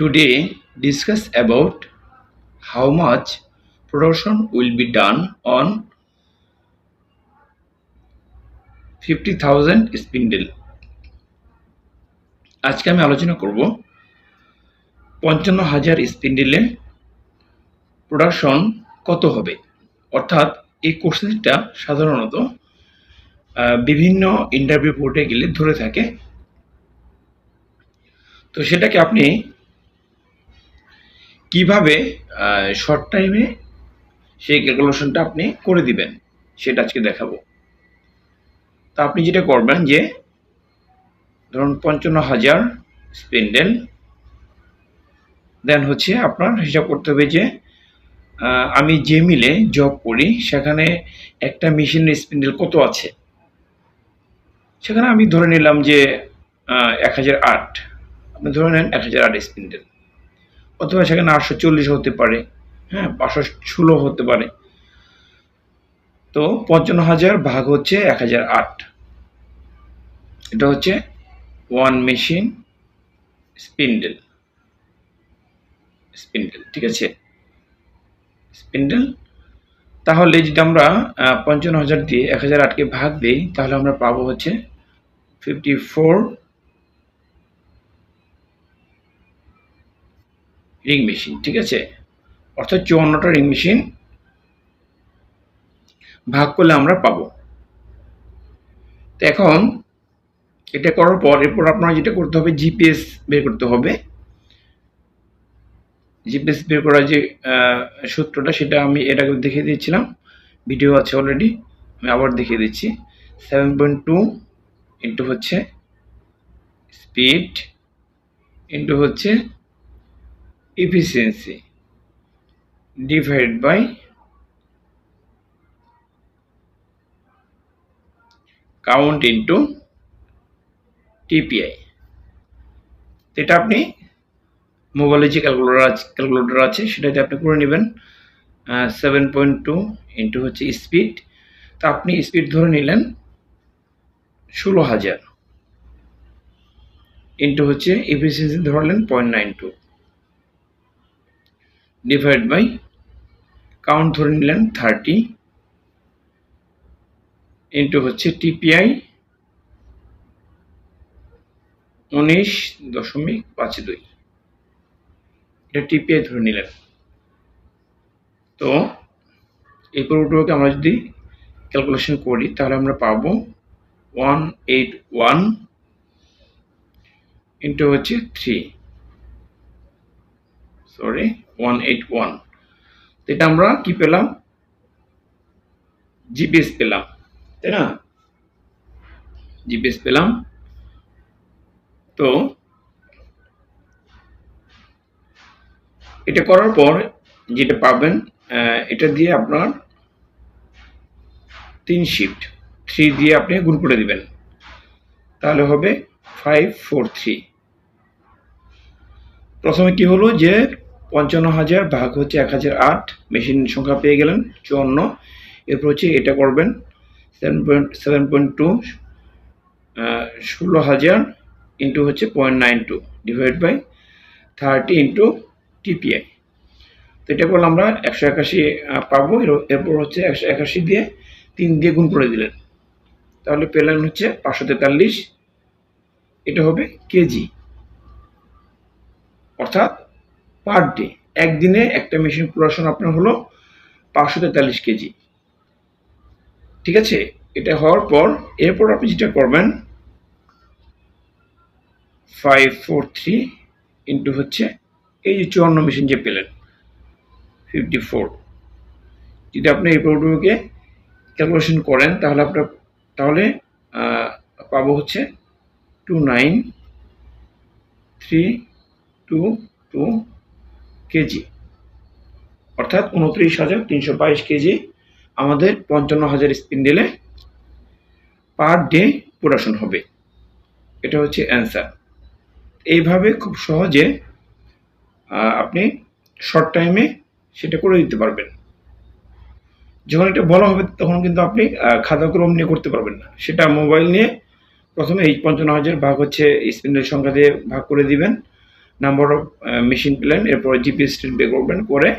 Today discuss about how much production will be done on 50,000 spindle. আজকে আমি আলোচনা করব পঞ্চান্ন হাজার স্পিন্ডেলে প্রোডাকশন কত হবে। অর্থাৎ এই কোশ্চেনটা সাধারণত বিভিন্ন ইন্টারভিউ বোর্ডে গেলে ধরে থাকে। তো সেটাকে আপনি কীভাবে শর্ট টাইমে সেই ক্যালকুলেশনটা আপনি করে দিবেন, সেটা আজকে দেখাবো। তা আপনি যেটা করবেন যে, ধরুন পঞ্চান্ন হাজার স্পেন্ডেল দেন হচ্ছে আপনার হিসাব করতে হবে যে আমি যে মিলে জব করি, সেখানে একটা মেশিনের স্পিন্ডেল কত আছে? সেখানে আমি ধরে নিলাম যে এক হাজার আট। আপনি ধরে নেন এক হাজার আট স্পিন্ডেল অথবা সেখানে আটশো চল্লিশ হতে পারে হ্যাঁ পাঁচশো ষোলো হতে পারে। তো পঞ্চান্ন হাজার ভাগ হচ্ছে এক হাজার আট। এটা হচ্ছে ওয়ান মেশিন স্পিন্ডেল স্পিন্ডেল ঠিক আছে? স্পিন্ডেল তাহলে যদি আমরা পঞ্চান্ন হাজার দিয়ে এক হাজার আটকে ভাগ দিই, তাহলে আমরা পাবো হচ্ছে ফিফটি ফোর রিং মেশিন, ঠিক আছে? অর্থাৎ চুয়ান্নটা রিং মেশিন ভাগ করলে আমরা পাবো। তো এখন এটা করার পর এরপর আপনার যেটা করতে হবে, জিপিএস বের করতে হবে। জিপিএস বের করার যে সূত্রটা, সেটা আমি আগে দেখিয়ে দিয়েছিলাম। ভিডিও আছে অলরেডি আমি আবার দেখিয়ে দিচ্ছি। সেভেন পয়েন্ট টু ইন্টু হচ্ছে স্পিড ইন্টু হচ্ছে efficiency divided by count into TPI এটা আপনি মোবাইলে যে ক্যালকুলেটর আছে ক্যালকুলেটর আছে, সেটাতে আপনি করে নেবেন সেভেন পয়েন্ট টু ইন্টু হচ্ছে স্পিড তা আপনি স্পিড ধরে নিলেন ষোলো হাজার ইন্টু হচ্ছে এফিসিয়েন্সি ধরলেন point nine two divide by count ধরে নিলেন থার্টি ইন্টু হচ্ছে টিপিআই উনিশ দশমিক পাঁচ দুই। এটা টিপিআই ধরে নিলেন। তো এই পুরোটাকে আমরা যদি ক্যালকুলেশন করি, তাহলে আমরা পাবো ওয়ান এইট ওয়ান ইন্টু হচ্ছে three sorry one eight one এটা আমরা কি পেলাম? জিপিএস পেলাম, তাই না? জিপিএস পেলাম। তো এটা করার পর যেটা পাবেন এটা দিয়ে আপনার তিন শিফট থ্রি দিয়ে আপনি গুণ করে দিবেন। তাহলে হবে ফাইভ ফোর থ্রি প্রথমে কি হলো যে পঞ্চান্ন হাজার ভাগ হচ্ছে এক হাজার আট। মেশিন সংখ্যা পেয়ে গেলেন চুয়ান্ন। এরপর হচ্ছে এটা করবেন seven point seven point two ষোলো হাজার ইন্টু হচ্ছে point nine two divide by thirty into TPI তো এটা করলে আমরা একশো একাশি পাবো। এরপর হচ্ছে একশো একাশি দিয়ে তিন দিয়ে গুণ করে দিলেন। তাহলে পেলেন হচ্ছে পাঁচশো তেতাল্লিশ। এটা হবে কেজি। অর্থাৎ পার ডে একদিনে একটা মেশিন প্রোডাকশন আপনার হলো পাঁচশো তেতাল্লিশ কেজি। ঠিক আছে? এটা হওয়ার পর এরপর আপনি যেটা করবেন ফাইভ ফোর থ্রি ইন্টু হচ্ছে এই যে চুয়ান্ন মেশিন যে পেলেন ফিফটি ফোর যদি আপনি এই প্রোডাক্টকে ক্যালকুলেশন করেন, তাহলে আপনার, তাহলে পাবো হচ্ছে two nine three two two kg. অর্থাৎ উনত্রিশ হাজার তিনশো বাইশ কেজি আমাদের পঞ্চান্ন হাজার স্পিন্ডেলে পার ডে প্রোডাকশন হবে। এটা হচ্ছে অ্যান্সার। এইভাবে খুব সহজে আপনি শর্ট টাইমে সেটা করে দিতে পারবেন। যখন এটা বলা হবে তখন কিন্তু আপনি খাতাক্রম নিয়ে করতে পারবেন না। সেটা মোবাইল নিয়ে প্রথমে এই পঞ্চান্ন হাজার ভাগ হচ্ছে স্পিন্ডেল সংখ্যা দিয়ে ভাগ করে দিবেন। নাম্বার অফ মেশিন প্ল্যান এরপরে জিপিএস স্টেট বের করবেন, করে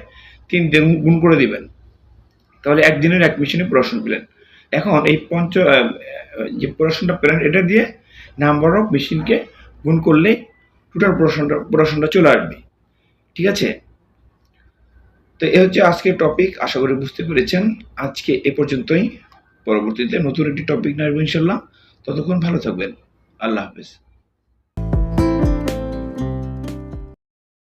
তিন দিন গুণ করে দিবেন। তাহলে একদিনের এক মেশিনে প্রশ্ন পেলেন এখন এই পঞ্চ যে প্রশ্নটা পেলেন এটা দিয়ে নাম্বার অফ মেশিনকে গুণ করলেই টোটাল প্রশ্নটা প্রশ্নটা চলে আসবে। ঠিক আছে? তো এ হচ্ছে আজকের টপিক আশা করি বুঝতে পেরেছেন। আজকে এ পর্যন্তই। পরবর্তীতে নতুন একটি টপিক আসব ইনশাল্লাহ ততক্ষণ ভালো থাকবেন। আল্লাহ হাফেজ।